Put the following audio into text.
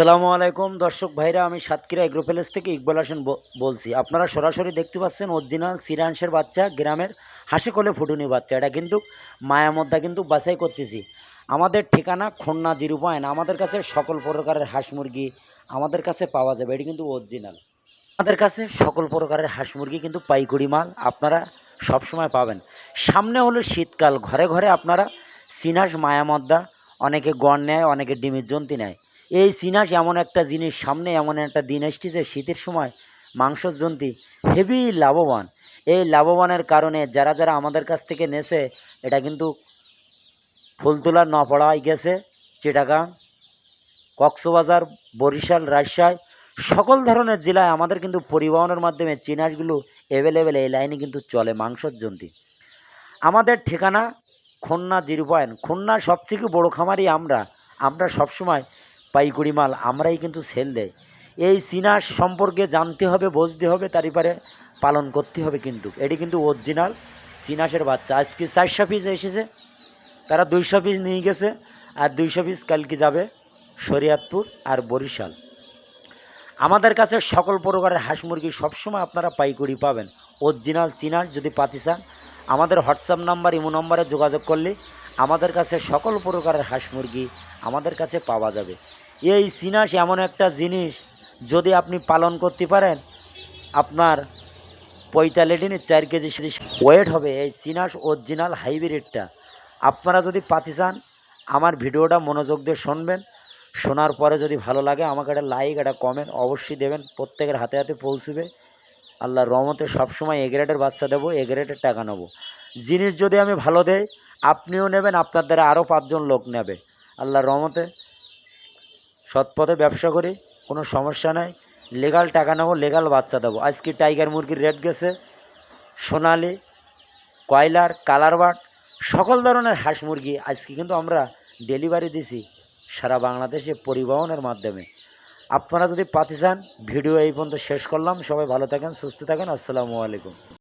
আসসালামু আলাইকুম, দর্শক ভাইরা, আমি সাতক্ষীরা এগ্রো প্যালেস থেকে ইকবাল হাসান বলছি। আপনারা সরাসরি দেখতে পাচ্ছেন অরিজিনাল সিরাংশের বাচ্চা, গ্রামের হাসি কোলে ফুটুনি বাচ্চা। এটা কিন্তু মায়ামদ্দা কিন্তু বাছাই করতেছি। আমাদের ঠিকানা খুলনা জিরো পয়েন্ট, আমাদের কাছে সকল প্রকারের হাঁস মুরগি আমাদের কাছে পাওয়া যাবে। এটি কিন্তু অরিজিনাল আমাদের কাছে সকল প্রকারের হাঁস মুরগি কিন্তু পাইকুড়ি মাল আপনারা সবসময় পাবেন। সামনে হলো শীতকাল, ঘরে ঘরে আপনারা সিনাস মায়ামদ্দা অনেকে গড় নেয়, অনেকে ডিমের জন্তি নেয়। এই সিনাস এমন একটা জিনিস, সামনে এমন একটা দিন এসছে যে শীতের সময় মাংসর জন্তি হেভি লাভবান। এই লাভবানের কারণে যারা যারা আমাদের কাছ থেকে নেছে, এটা কিন্তু ফুলতোলা নপড়ায় গেছে। চিটাগাং, কক্সবাজার, বরিশাল, রাজশাহী, সকল ধরনের জেলায় আমাদের কিন্তু পরিবহনের মাধ্যমে চিনাসগুলো অ্যাভেলেবেল এই লাইনে কিন্তু চলে মাংসর জন্তি আমাদের ঠিকানা খুলনা জিরো পয়েন্ট খুলনার সবথেকে বড়ো খামারই আমরা। আমরা সবসময় পাইকুড়ি মাল আমরাই কিন্তু সেল দেয় এই সিনাস সম্পর্কে জানতে হবে, বুঝতে হবে তারই পারে পালন করতে হবে কিন্তু। এটি কিন্তু অরিজিনাল সিনাসের বাচ্চা। আজকে চারশো পিস এসেছে, তারা দুইশো পিস নিয়ে গেছে, আর দুইশো পিস কালকে যাবে শরিয়াতপুর আর বরিশাল। আমাদের কাছে সকল প্রকারের হাঁস মুরগি সবসময় আপনারা পাইকুড়ি পাবেন। অরিজিনাল চিনার যদি পাতি চান, আমাদের হোয়াটসঅ্যাপ নাম্বার, ইমো নম্বরে যোগাযোগ করলে আমাদের কাছে সকল প্রকারের হাঁস মুরগি আমাদের কাছে পাওয়া যাবে। এই সিনাস এমন একটা জিনিস যদি আপনি পালন করতে পারেন, আপনার পঁয়তাল্লিশ চার কেজি ওয়েট হবে এই সিনাস অরিজিনাল হাইব্রিডটা আপনারা যদি পাতি চান, আমার ভিডিওটা মনোযোগ দিয়ে শুনবেন। শোনার পরে যদি ভালো লাগে, আমাকে একটা লাইক একটা কমেন্ট অবশ্যই দেবেন। প্রত্যেকের হাতে হাতে পৌঁছবে। আল্লাহ রহমতে সবসময় এ গ্রেডের বাচ্চা দেবো এ গ্রেডের টাকা নেব। জিনিস যদি আমি ভালো দেই, আপনিও নেবেন, আপনার দ্বারা আরও পাঁচজন লোক নেবে। আল্লাহ রহমতে সৎপথে ব্যবসা করি, কোনো সমস্যা নাই। লেগাল টাকা নেব লেগাল বাচ্চা দেবো। আজকে টাইগার মুরগির রেট গেছে, সোনালি, কয়লার কালার বাট সকল ধরনের হাঁস মুরগি আজকে কিন্তু আমরা ডেলিভারি দিছি সারা বাংলাদেশে পরিবহনের মাধ্যমে। আপনারা যদি পাতি চান ভিডিও এই পর্যন্ত শেষ করলাম। সবাই ভালো থাকেন, সুস্থ থাকেন। আসসালামু আলাইকুম।